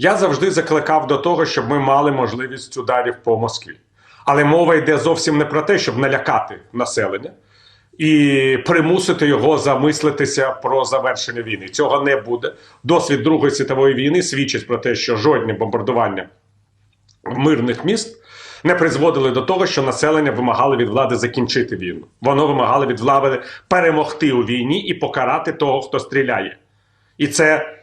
Я завжди закликав до того, щоб ми мали можливість ударів по Москві. Але мова йде зовсім не про те, щоб налякати населення і примусити його замислитися про завершення війни. Цього не буде. Досвід Другої світової війни свідчить про те, що жодні бомбардування мирних міст не призводили до того, що населення вимагало від влади закінчити війну. Воно вимагало від влади перемогти у війні і покарати того, хто стріляє. І це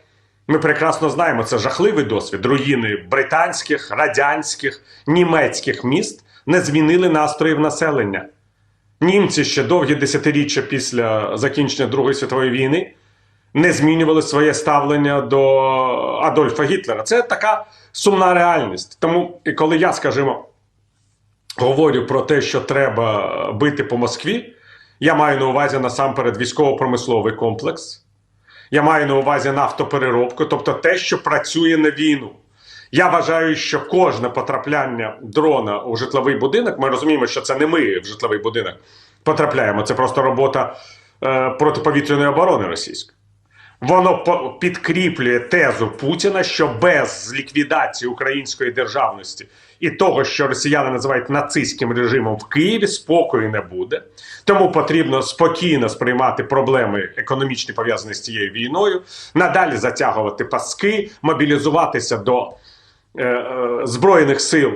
ми прекрасно знаємо. Це жахливий досвід. Руїни британських, радянських, німецьких міст не змінили настроїв населення. Німці ще довгі десятиріччя після закінчення Другої світової війни не змінювали своє ставлення до Адольфа Гітлера. Це така сумна реальність. Тому, коли я, скажімо, говорю про те, що треба бити по Москві, я маю на увазі насамперед військово-промисловий комплекс. Я маю на увазі нафтопереробку, тобто те, що працює на війну. Я вважаю, що кожне потрапляння дрона у житловий будинок, ми розуміємо, що це не ми в житловий будинок потрапляємо, це просто робота е, протиповітряної оборони російської. Воно підкріплює тезу Путіна, що без ліквідації української державності і того, що росіяни називають нацистським режимом в Києві, спокою не буде. Тому потрібно спокійно сприймати проблеми економічні пов'язані з цією війною, надалі затягувати паски, мобілізуватися до е, е, збройних сил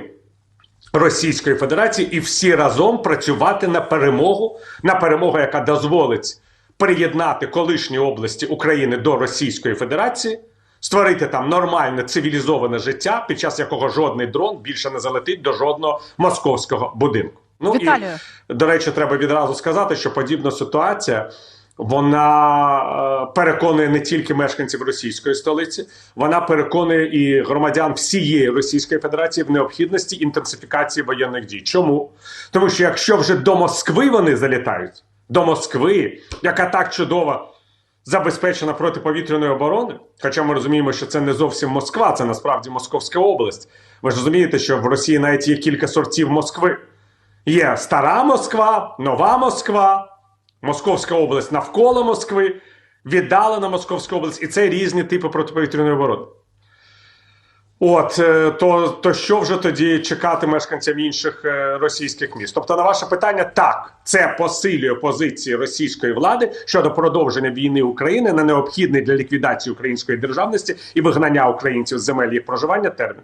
Російської Федерації і всі разом працювати на перемогу, на перемогу, яка дозволить приєднати колишні області України до Російської Федерації, створити там нормальне цивілізоване життя, під час якого жодний дрон більше не залетить до жодного московського будинку. Ну Віталію. і до речі, треба відразу сказати, що подібна ситуація. Вона е, переконує не тільки мешканців російської столиці, вона переконує і громадян всієї Російської Федерації в необхідності інтенсифікації воєнних дій. Чому? Тому що якщо вже до Москви вони залітають, до Москви, яка так чудово забезпечена протиповітряною обороною, хоча ми розуміємо, що це не зовсім Москва, це насправді Московська область. Ви ж розумієте, що в Росії навіть є кілька сортів Москви. Є стара Москва, нова Москва. Московська область навколо Москви, віддалена Московська область, і це різні типи протиповітряної оборони. От е, то, то що вже тоді чекати мешканцям інших е, російських міст? Тобто, на ваше питання, так, це посилює позиції російської влади щодо продовження війни України на необхідний для ліквідації української державності і вигнання українців з земель їх проживання термін.